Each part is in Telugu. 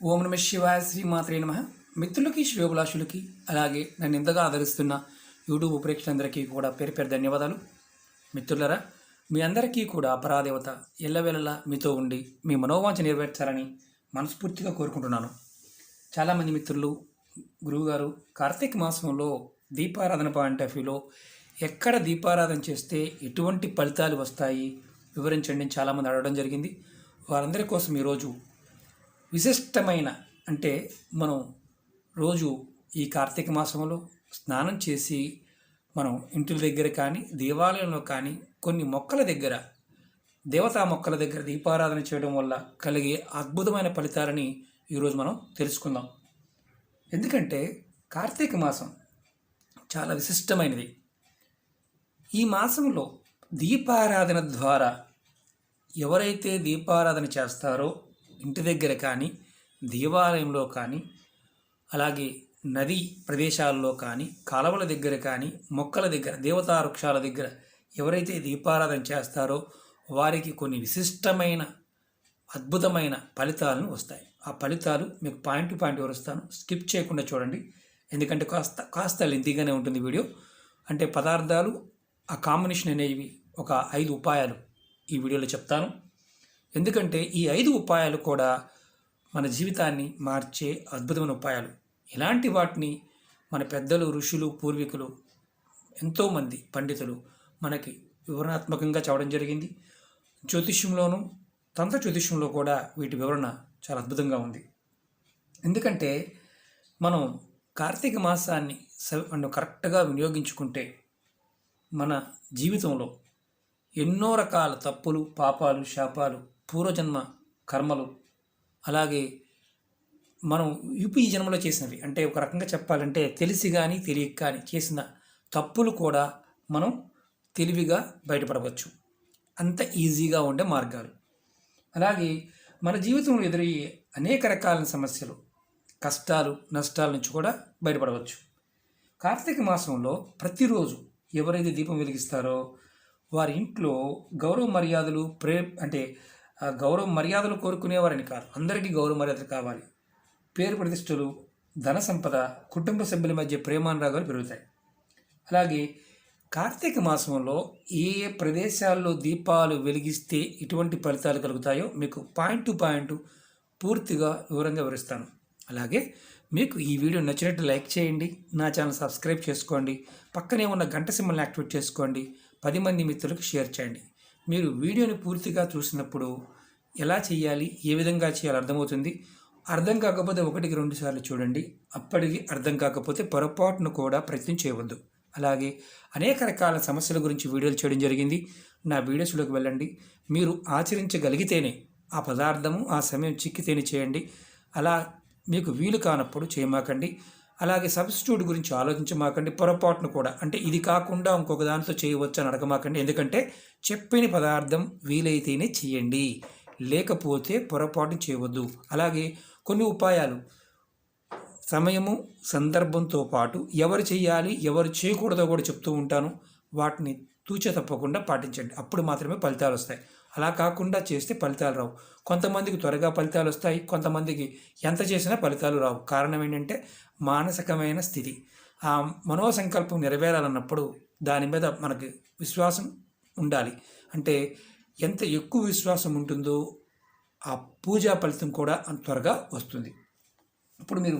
ఓం నమ శివాయ శ్రీమాత్రే నమ. మిత్రులకి శ్రేయోభిలాషులకి అలాగే నన్ను ఇంతగా ఆదరిస్తున్న యూట్యూబ్ ప్రేక్షకులందరికీ కూడా పేరు పేరు ధన్యవాదాలు. మిత్రులరా మీ అందరికీ కూడా అపరాదేవత ఎల్లవేళలా మీతో ఉండి మీ మనోవాంఛ నెరవేర్చాలని మనస్ఫూర్తిగా కోరుకుంటున్నాను. చాలామంది మిత్రులు గురువుగారు కార్తీక మాసంలో దీపారాధన పాయింట్ ఆఫ్ వ్యూలో ఎక్కడ దీపారాధన చేస్తే ఎటువంటి ఫలితాలు వస్తాయి వివరించండి చాలామంది అడగడం జరిగింది. వారందరి కోసం ఈరోజు విశిష్టమైన అంటే మనం రోజు ఈ కార్తీక మాసంలో స్నానం చేసి మనం ఇంటి దగ్గర కానీ దేవాలయంలో కానీ కొన్ని మొక్కల దగ్గర దేవతా మొక్కల దగ్గర దీపారాధన చేయడం వల్ల కలిగే అద్భుతమైన ఫలితాలని ఈరోజు మనం తెలుసుకుందాం. ఎందుకంటే కార్తీక మాసం చాలా విశిష్టమైనది. ఈ మాసంలో దీపారాధన ద్వారా ఎవరైతే దీపారాధన చేస్తారో ఇంటి దగ్గర కానీ దేవాలయంలో కానీ అలాగే నది ప్రదేశాల్లో కానీ కాలువల దగ్గర కానీ మొక్కల దగ్గర దేవతా వృక్షాల దగ్గర ఎవరైతే దీపారాధన చేస్తారో వారికి కొన్ని విశిష్టమైన అద్భుతమైన ఫలితాలను వస్తాయి. ఆ ఫలితాలు మీకు పాయింట్ టు పాయింట్ వివరిస్తాను. స్కిప్ చేయకుండా చూడండి. ఎందుకంటే కాస్త కాస్త లెంతీగానే ఉంటుంది వీడియో. అంటే పదార్థాలు ఆ కాంబినేషన్ అనేవి ఒక ఐదు ఉపాయాలు ఈ వీడియోలో చెప్తాను. ఎందుకంటే ఈ ఐదు ఉపాయాలు కూడా మన జీవితాన్ని మార్చే అద్భుతమైన ఉపాయాలు. ఇలాంటి వాటిని మన పెద్దలు ఋషులు పూర్వీకులు ఎంతోమంది పండితులు మనకి వివరణాత్మకంగా చెప్పడం జరిగింది. జ్యోతిష్యంలోనూ తంత్ర జ్యోతిష్యంలో కూడా వీటి వివరణ చాలా అద్భుతంగా ఉంది. ఎందుకంటే మనం కార్తీక మాసాన్ని మనం కరెక్ట్గా వినియోగించుకుంటే మన జీవితంలో ఎన్నో రకాల తప్పులు పాపాలు శాపాలు పూర్వజన్మ కర్మలు అలాగే మనం యూపీ జన్మలో చేసినవి. అంటే ఒక రకంగా చెప్పాలంటే తెలిసి కానీ తెలియక కానీ చేసిన తప్పులు కూడా మనం తెలివిగా బయటపడవచ్చు. అంత ఈజీగా ఉండే మార్గాలు. అలాగే మన జీవితంలో ఎదురయ్యే అనేక రకాల సమస్యలు కష్టాలు నష్టాల నుంచి కూడా బయటపడవచ్చు. కార్తీక మాసంలో ప్రతిరోజు ఎవరైతే దీపం వెలిగిస్తారో వారి ఇంట్లో గౌరవ మర్యాదలు ప్రే అంటే గౌరవ మర్యాదలు కోరుకునేవారని కాదు. అందరికీ గౌరవ మర్యాదలు కావాలి. పేరు ప్రతిష్టలు ధన సంపద కుటుంబ సభ్యుల మధ్య ప్రేమానురాగాలు పెరుగుతాయి. అలాగే కార్తీక మాసంలో ఏ ప్రదేశాల్లో దీపాలు వెలిగిస్తే ఎటువంటి ఫలితాలు కలుగుతాయో మీకు పాయింట్ టు పాయింట్ పూర్తిగా వివరంగా వివరిస్తాను. అలాగే మీకు ఈ వీడియో నచ్చినట్టు లైక్ చేయండి నా ఛానల్ సబ్స్క్రైబ్ చేసుకోండి పక్కనే ఉన్న గంట సింబల్ని యాక్టివేట్ చేసుకోండి పది మంది మిత్రులకు షేర్ చేయండి. మీరు వీడియోని పూర్తిగా చూసినప్పుడు ఎలా చేయాలి ఏ విధంగా చేయాలి అర్థమవుతుంది. అర్థం కాకపోతే ఒకటికి రెండు సార్లు చూడండి. అప్పటికి అర్థం కాకపోతే పొరపాటును కూడా ప్రయత్నం చేయవద్దు. అలాగే అనేక రకాల సమస్యల గురించి వీడియోలు చేయడం జరిగింది. నా వీడియోస్లోకి వెళ్ళండి. మీరు ఆచరించగలిగితేనే ఆ పదార్థము ఆ సమయం చిక్కితేనే చేయండి. అలా మీకు వీలు కానప్పుడు చేయమాకండి. అలాగే సబ్స్టిట్యూట్ గురించి ఆలోచించమాకండి పొరపాటును కూడా. అంటే ఇది కాకుండా ఇంకొక దాంతో చేయవచ్చు అని అడగమాకండి. ఎందుకంటే చెప్పిన పదార్థం వీలైతేనే చేయండి. లేకపోతే పొరపాటు చేయవద్దు. అలాగే కొన్ని ఉపాయాలు. సమయము సందర్భంతో పాటు ఎవరు చేయాలి ఎవరు చేయకూడదో కూడా చెప్తూ ఉంటాను. వాటిని తూచే తప్పకుండా పాటించండి. అప్పుడు మాత్రమే ఫలితాలు వస్తాయి. అలా కాకుండా చేస్తే ఫలితాలు రావు. కొంతమందికి త్వరగా ఫలితాలు వస్తాయి కొంతమందికి ఎంత చేసినా ఫలితాలు రావు. కారణం ఏంటంటే మానసికమైన స్థితి. ఆ మనోసంకల్పం నెరవేరాలన్నప్పుడు దాని మీద మనకి విశ్వాసం ఉండాలి. అంటే ఎంత ఎక్కువ విశ్వాసం ఉంటుందో ఆ పూజా ఫలితం కూడా అంత త్వరగా వస్తుంది. ఇప్పుడు మీరు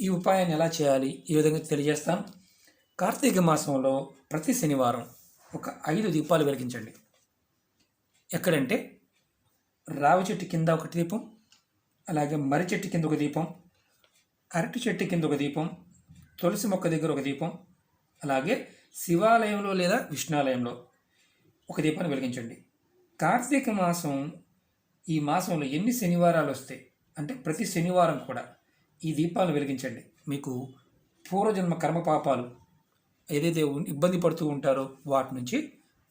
ఈ ఉపాయాన్ని ఎలా చేయాలి? ఈ విధంగా తెలియజేస్తాను కార్తీక మాసంలో ప్రతి శనివారం ఒక ఐదు దీపాలు వెలిగించండి. ఎక్కడంటే రావి చెట్టు కింద ఒక దీపం అలాగే మర్రి చెట్టు కింద ఒక దీపం అరటి చెట్టు కింద ఒక దీపం తులసి మొక్క దగ్గర ఒక దీపం అలాగే శివాలయంలో లేదా విష్ణాలయంలో ఒక దీపాన్ని వెలిగించండి. కార్తీక మాసం ఈ మాసంలో ఎన్ని శనివారాలు వస్తాయి అంటే ప్రతి శనివారం కూడా ఈ దీపాలు వెలిగించండి. మీకు పూర్వజన్మ కర్మ పాపాలు ఏదైతే ఇబ్బంది పడుతూ ఉంటారో వాటి నుంచి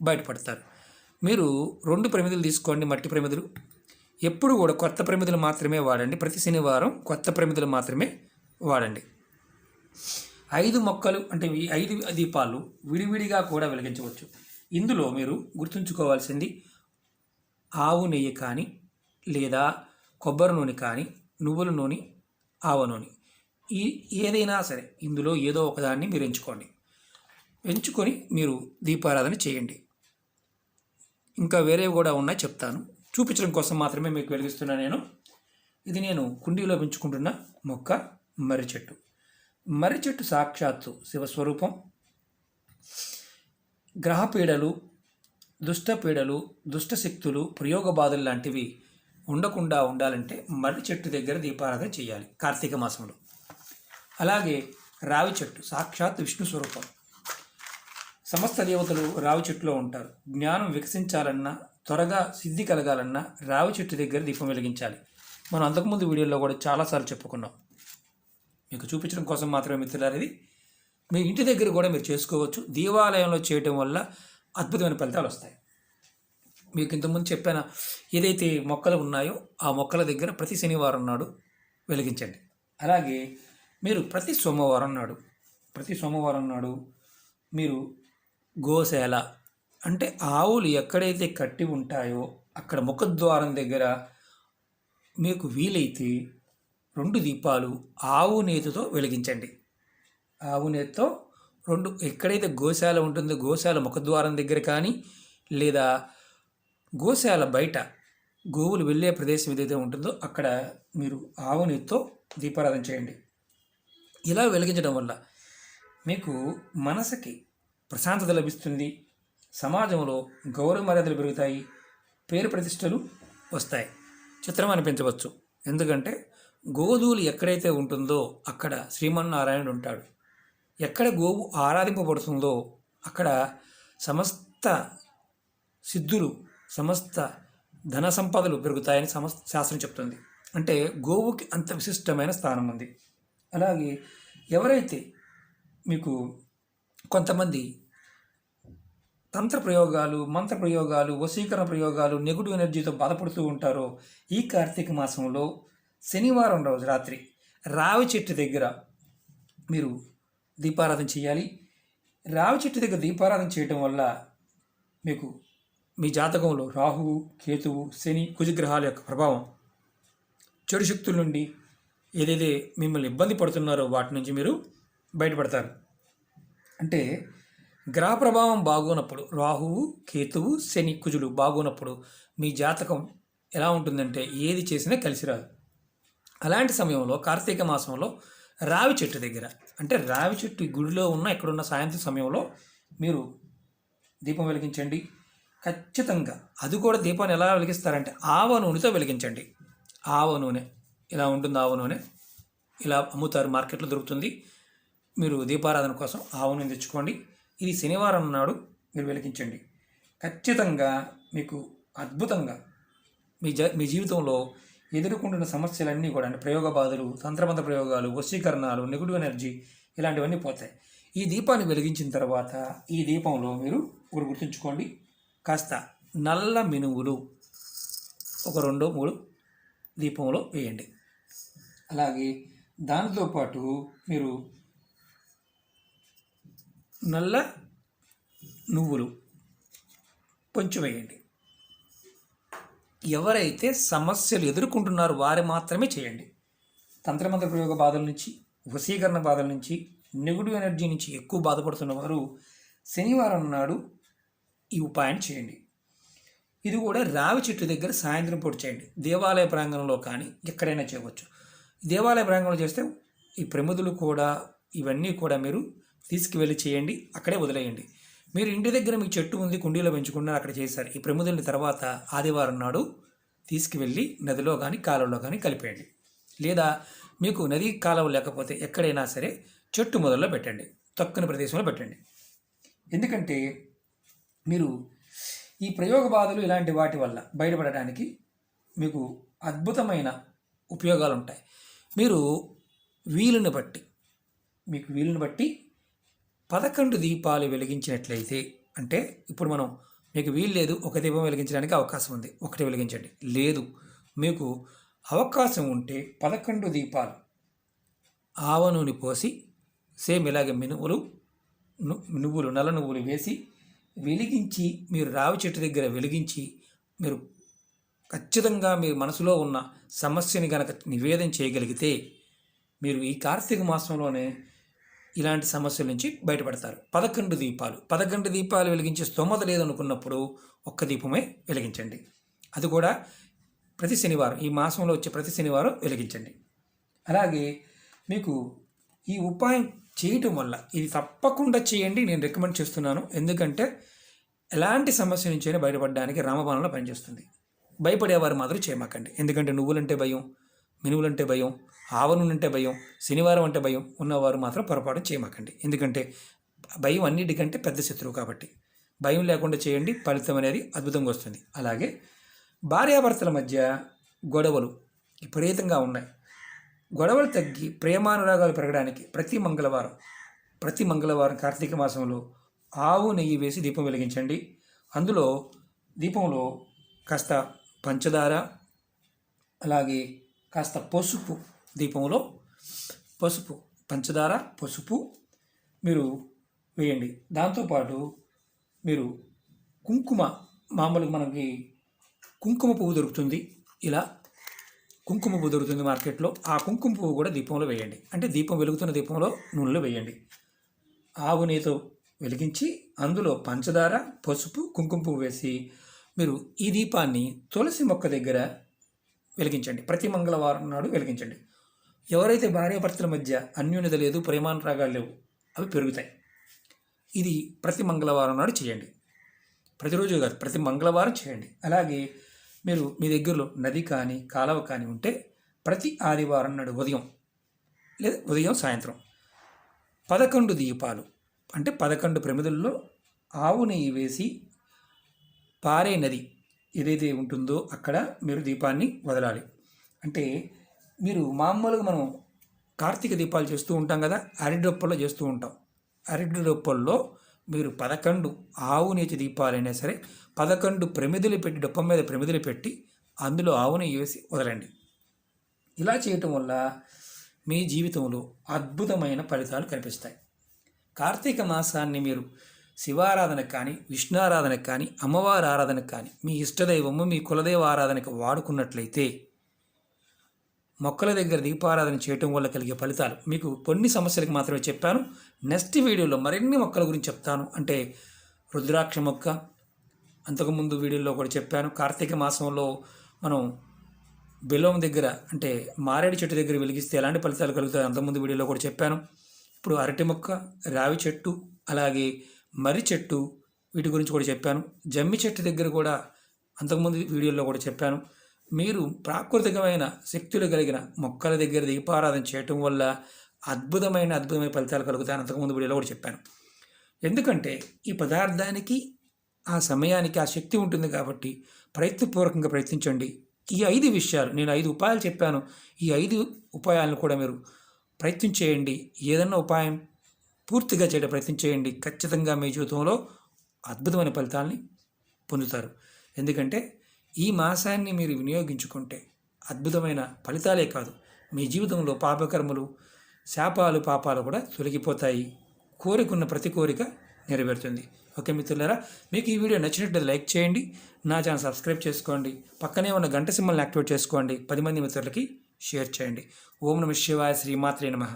బయటపడతారు. మీరు రెండు ప్రమిదలు తీసుకోండి మట్టి ప్రమిదలు. ఎప్పుడు కూడా కొత్త ప్రమిదలు మాత్రమే వాడండి. ప్రతి శనివారం కొత్త ప్రమిదలు మాత్రమే వాడండి. ఐదు మొక్కలు అంటే ఈ ఐదు దీపాలు విడివిడిగా కూడా వెలిగించవచ్చు. ఇందులో మీరు గుర్తుంచుకోవాల్సింది ఆవు నెయ్యి కానీ లేదా కొబ్బరి నూనె కానీ నువ్వుల నూనె ఆవ నూనె. ఈ ఏదైనా సరే ఇందులో ఏదో ఒకదాన్ని మీరు ఎంచుకోండి. ఎంచుకొని మీరు దీపారాధన చేయండి. ఇంకా వేరేవి కూడా ఉన్నాయి చెప్తాను. చూపించడం కోసం మాత్రమే మీకు వెలిగిస్తున్నా నేను. ఇది నేను కుండీలో పెంచుకుంటున్న మొక్క మర్రి చెట్టు. మర్రి చెట్టు సాక్షాత్తు శివస్వరూపం. గ్రహపీడలు దుష్టపీడలు దుష్టశక్తులు ప్రయోగ బాధలు లాంటివి ఉండకుండా ఉండాలంటే మర్రి చెట్టు దగ్గర దీపారాధన చేయాలి కార్తీక మాసంలో. అలాగే రావి చెట్టు సాక్షాత్ విష్ణు స్వరూపం. సమస్త దేవతలు రావి చెట్టులో ఉంటారు. జ్ఞానం వికసించాలన్నా త్వరగా సిద్ధి కలగాలన్నా రావి చెట్టు దగ్గర దీపం వెలిగించాలి. మనం అంతకుముందు వీడియోలో కూడా చాలాసార్లు చెప్పుకున్నాం. మీకు చూపించడం కోసం మాత్రమే మిత్రులారు ఇది. మీ ఇంటి దగ్గర కూడా మీరు చేసుకోవచ్చు. దేవాలయంలో చేయటం వల్ల అద్భుతమైన ఫలితాలు వస్తాయి. మీకు ఇంతకుముందు చెప్పిన ఏదైతే మొక్కలు ఉన్నాయో ఆ మొక్కల దగ్గర ప్రతి శనివారం నాడు వెలిగించండి. అలాగే మీరు ప్రతి సోమవారం నాడు ప్రతి సోమవారం నాడు మీరు గోశాల అంటే ఆవులు ఎక్కడైతే కట్టి ఉంటాయో అక్కడ ముఖద్వారం దగ్గర మీకు వీలైతే రెండు దీపాలు ఆవు నేతితో వెలిగించండి. ఆవు నేతతో రెండు ఎక్కడైతే గోశాల ఉంటుందో గోశాల ముఖద్వారం దగ్గర కానీ లేదా గోశాల బయట గోవులు వెళ్ళే ప్రదేశం ఏదైతే ఉంటుందో అక్కడ మీరు ఆవు నేతితో దీపారాధన చేయండి. ఇలా వెలిగించడం వల్ల మీకు మనసుకి ప్రశాంతత లభిస్తుంది. సమాజంలో గౌరవ మర్యాదలు పెరుగుతాయి. పేరు ప్రతిష్టలు వస్తాయి. చిత్రం అనిపించవచ్చు. ఎందుకంటే గోధువులు ఎక్కడైతే ఉంటుందో అక్కడ శ్రీమన్నారాయణుడు ఉంటాడు. ఎక్కడ గోవు ఆరాధింపబడుతుందో అక్కడ సమస్త సిద్ధులు సమస్త ధన సంపదలు పెరుగుతాయని సమస్త శాస్త్రం చెప్తుంది. అంటే గోవుకి అంత విశిష్టమైన స్థానం ఉంది. అలాగే ఎవరైతే మీకు కొంతమంది తంత్ర ప్రయోగాలు మంత్ర ప్రయోగాలు వశీకరణ ప్రయోగాలు నెగిటివ్ ఎనర్జీతో బాధపడుతూ ఉంటారో ఈ కార్తీక మాసంలో శనివారం రోజు రాత్రి రావి చెట్టు దగ్గర మీరు దీపారాధన చేయాలి. రావి చెట్టు దగ్గర దీపారాధన చేయటం వల్ల మీకు మీ జాతకంలో రాహువు కేతువు శని కుజగ్రహాల యొక్క ప్రభావం చెడు శక్తుల నుండి ఏదైతే మిమ్మల్ని ఇబ్బంది పడుతున్నారో వాటి నుంచి మీరు బయటపడతారు. అంటే గ్రహ ప్రభావం బాగోనప్పుడు రాహువు కేతువు శని కుజులు బాగోనప్పుడు మీ జాతకం ఎలా ఉంటుందంటే ఏది చేసినా కలిసి రాదు. అలాంటి సమయంలో కార్తీక మాసంలో రావి చెట్టు దగ్గర అంటే రావి చెట్టు గుడిలో ఉన్న ఎక్కడున్న సాయంత్రం సమయంలో మీరు దీపం వెలిగించండి. ఖచ్చితంగా అది కూడా దీపాన్ని ఎలా వెలిగిస్తారంటే ఆవ నూనెతో వెలిగించండి. ఆవ నూనె ఇలా ఉంటుంది ఆవ నూనె. ఇలా అమ్ముతారు మార్కెట్లో దొరుకుతుంది. మీరు దీపారాధన కోసం ఆవును తెచ్చుకోండి. ఇది శనివారం నాడు మీరు వెలిగించండి. ఖచ్చితంగా మీకు అద్భుతంగా మీ జ మీ జీవితంలో ఎదుర్కొంటున్న సమస్యలన్నీ కూడా అంటే ప్రయోగ బాధలు తంత్రమంత్ర ప్రయోగాలు వశీకరణాలు నెగిటివ్ ఎనర్జీ ఇలాంటివన్నీ పోతాయి. ఈ దీపాన్ని వెలిగించిన తర్వాత ఈ దీపంలో మీరు ఒకటి గుర్తుంచుకోండి. కాస్త నల్ల మినువులు ఒక రెండు మూడు దీపంలో వేయండి. అలాగే దానితో పాటు మీరు నల్ల నువ్వులు. కొంచెం వేయండి. ఎవరైతే సమస్యలు ఎదుర్కొంటున్నారో వారు మాత్రమే చేయండి. తంత్రమంత్ర ప్రయోగ బాధల నుంచి వశీకరణ బాధల నుంచి నెగిటివ్ ఎనర్జీ నుంచి ఎక్కువ బాధపడుతున్న వారు శనివారం నాడు ఈ ఉపాయం చేయండి. ఇది కూడా రావి చెట్టు దగ్గర సాయంత్రం పూట చేయండి. దేవాలయ ప్రాంగణంలో కానీ ఎక్కడైనా చేయవచ్చు. దేవాలయ ప్రాంగణంలో చేస్తే ఈ ప్రమిదులు కూడా ఇవన్నీ కూడా మీరు తీసుకువెళ్ళి చేయండి అక్కడే వదిలేయండి. మీరు ఇంటి దగ్గర మీ చెట్టు ఉంది కుండీలో పెంచుకున్నారు అక్కడ చేశారు. ఈ ప్రముదుల్ని తర్వాత ఆదివారం నాడు తీసుకువెళ్ళి నదిలో కానీ కాలువలో కానీ కలిపేయండి. లేదా మీకు నది కాలువ లేకపోతే ఎక్కడైనా సరే చెట్టు మొదల్లో పెట్టండి. తక్కువ ప్రదేశంలో పెట్టండి. ఎందుకంటే మీరు ఈ ప్రయోగ బాధలు ఇలాంటి వాటి వల్ల బయటపడడానికి మీకు అద్భుతమైన ఉపయోగాలు ఉంటాయి మీరు వీలుని బట్టి మీకు వీలుని బట్టి పదకొండు దీపాలు వెలిగించినట్లయితే అంటే ఇప్పుడు మనం మీకు వీలు లేదు ఒక దీపం వెలిగించడానికి అవకాశం ఉంది. ఒకటి వెలిగించండి. లేదు. మీకు అవకాశం ఉంటే పదకొండు దీపాలు ఆవ నూనె పోసి సేమ్ ఇలాగే మినువులు ను- నువ్వులు నల్ల నువ్వులు వేసి వెలిగించి మీరు రావి చెట్టు దగ్గర వెలిగించి మీరు ఖచ్చితంగా మీ మనసులో ఉన్న సమస్యని కనుక నివేదన చేయగలిగితే మీరు ఈ కార్తీక మాసంలోనే ఇలాంటి సమస్యల నుంచి బయటపడతారు. పదకొండు దీపాలు. పదకొండు దీపాలు వెలిగించే స్తోమత లేదనుకున్నప్పుడు ఒక్క దీపమే వెలిగించండి. అది కూడా ప్రతి శనివారం. ఈ మాసంలో వచ్చే ప్రతి శనివారం వెలిగించండి. అలాగే మీకు ఈ ఉపాయం చేయటం వల్ల ఇది తప్పకుండా చేయండి నేను రికమెండ్ చేస్తున్నాను. ఎందుకంటే ఎలాంటి సమస్య నుంచైనా బయటపడడానికి రామబాణంలో పనిచేస్తుంది. భయపడేవారు మాత్రం చేయమాకండి. ఎందుకంటే నువ్వులంటే భయం మినువులంటే భయం ఆవనుంటే భయం శనివారం అంటే భయం ఉన్నవారు మాత్రం పొరపాటు చేయమాకండి. ఎందుకంటే భయం అన్నిటికంటే పెద్ద శత్రువు కాబట్టి. భయం లేకుండా చేయండి ఫలితం అనేది అద్భుతంగా వస్తుంది. అలాగే భార్యాభర్తల మధ్య గొడవలు విపరీతంగా ఉన్నాయి. గొడవలు తగ్గి ప్రేమానురాగాలు పెరగడానికి ప్రతి మంగళవారం ప్రతి మంగళవారం కార్తీక మాసంలో ఆవు నెయ్యి వేసి దీపం వెలిగించండి. అందులో దీపంలో కాస్త పంచదార అలాగే కాస్త పసుపు దీపంలో పసుపు పంచదార పసుపు మీరు వేయండి. దాంతోపాటు మీరు కుంకుమ మామూలుగా మనకి కుంకుమ పువ్వు దొరుకుతుంది ఇలా. కుంకుమ పువ్వు దొరుకుతుంది మార్కెట్లో. ఆ కుంకుమ పువ్వు కూడా దీపంలో వేయండి. అంటే దీపం వెలుగుతున్న దీపంలో నూనెలో వేయండి. ఆవు నెయ్యితో వెలిగించి అందులో పంచదార పసుపు కుంకుమ పువ్వు వేసి మీరు ఈ దీపాన్ని తులసి మొక్క దగ్గర వెలిగించండి. ప్రతి మంగళవారం నాడు వెలిగించండి. ఎవరైతే భార్యాభర్తల మధ్య అన్యోన్యత లేదు ప్రేమానురాగాలు లేవు అవి పెరుగుతాయి. ఇది ప్రతి మంగళవారం నాడు చేయండి. ప్రతిరోజు కాదు ప్రతి మంగళవారం చేయండి. అలాగే మీరు మీ దగ్గరలో నది కానీ కాలువ కానీ ఉంటే ప్రతి ఆదివారం నాడు ఉదయం లేదా ఉదయం సాయంత్రం పదకొండు దీపాలు అంటే పదకొండు ప్రమిదల్లో ఆవు నెయ్యి వేసి పారే నది ఏదైతే ఉంటుందో అక్కడ మీరు దీపాన్ని వదలాలి. అంటే మీరు మామూలుగా మనం కార్తీక దీపాలు చేస్తూ ఉంటాం కదా అరిడొప్పల్లో చేస్తూ ఉంటాం. అరిడొప్పల్లో మీరు పదకొండు ఆవు నేతి దీపాలైనా సరే పదకొండు ప్రమిదులు పెట్టి డొప్ప మీద ప్రమిదులు పెట్టి అందులో ఆవుని వేసి వదలండి. ఇలా చేయటం వల్ల మీ జీవితంలో అద్భుతమైన ఫలితాలు కనిపిస్తాయి. కార్తీక మాసాన్ని మీరు శివారాధనకు కానీ విష్ణారాధనకు కానీ అమ్మవారి ఆరాధనకు కానీ మీ ఇష్టదైవము మీ కులదైవ ఆరాధనకు వాడుకున్నట్లయితే మొక్కల దగ్గర దీపారాధన చేయటం వల్ల కలిగే ఫలితాలు. మీకు కొన్ని సమస్యలకు మాత్రమే చెప్పాను. నెక్స్ట్ వీడియోలో మరిన్ని మొక్కల గురించి చెప్తాను. అంటే రుద్రాక్ష మొక్క అంతకుముందు వీడియోలో కూడా చెప్పాను. కార్తీక మాసంలో మనం బిలోం దగ్గర అంటే మారేడు చెట్టు దగ్గర వెలిగిస్తే ఎలాంటి ఫలితాలు కలుగుతాయి అంతకుముందు వీడియోలో కూడా చెప్పాను. ఇప్పుడు అరటి మొక్క రావి చెట్టు అలాగే మర్రి చెట్టు వీటి గురించి కూడా చెప్పాను. జమ్మి చెట్టు దగ్గర కూడా అంతకుముందు వీడియోలో కూడా చెప్పాను. మీరు ప్రాకృతికమైన శక్తులు కలిగిన మొక్కల దగ్గర దీపారాధన చేయటం వల్ల అద్భుతమైన అద్భుతమైన ఫలితాలు కలుగుతాయని అంతకుముందు వీడియోలో కూడా చెప్పాను. ఎందుకంటే ఈ పదార్థానికి ఆ సమయానికి ఆ శక్తి ఉంటుంది కాబట్టి ప్రయత్నపూర్వకంగా ప్రయత్నించండి. ఈ ఐదు విషయాలు నేను ఐదు ఉపాయాలు చెప్పాను. ఈ ఐదు ఉపాయాలను కూడా మీరు ప్రయత్నం చేయండి. ఏదన్నా ఉపాయం పూర్తిగా చేయడం ప్రయత్నం చేయండి. ఖచ్చితంగా మీ జీవితంలో అద్భుతమైన ఫలితాలని పొందుతారు. ఎందుకంటే ఈ మాసాన్ని మీరు వినియోగించుకుంటే అద్భుతమైన ఫలితాలే కాదు. మీ జీవితంలో పాపకర్మలు శాపాలు పాపాలు కూడా తొలగిపోతాయి. కోరికున్న ప్రతి కోరిక నెరవేరుతుంది. ఓకే మిత్రులారా మీకు ఈ వీడియో నచ్చినట్లయితే లైక్ చేయండి నా ఛానల్ సబ్స్క్రైబ్ చేసుకోండి పక్కనే ఉన్న గంట సింబల్ని యాక్టివేట్ చేసుకోండి పది మంది మిత్రులకి షేర్ చేయండి. ఓం నమ శివాయ శ్రీమాత్రే నమః.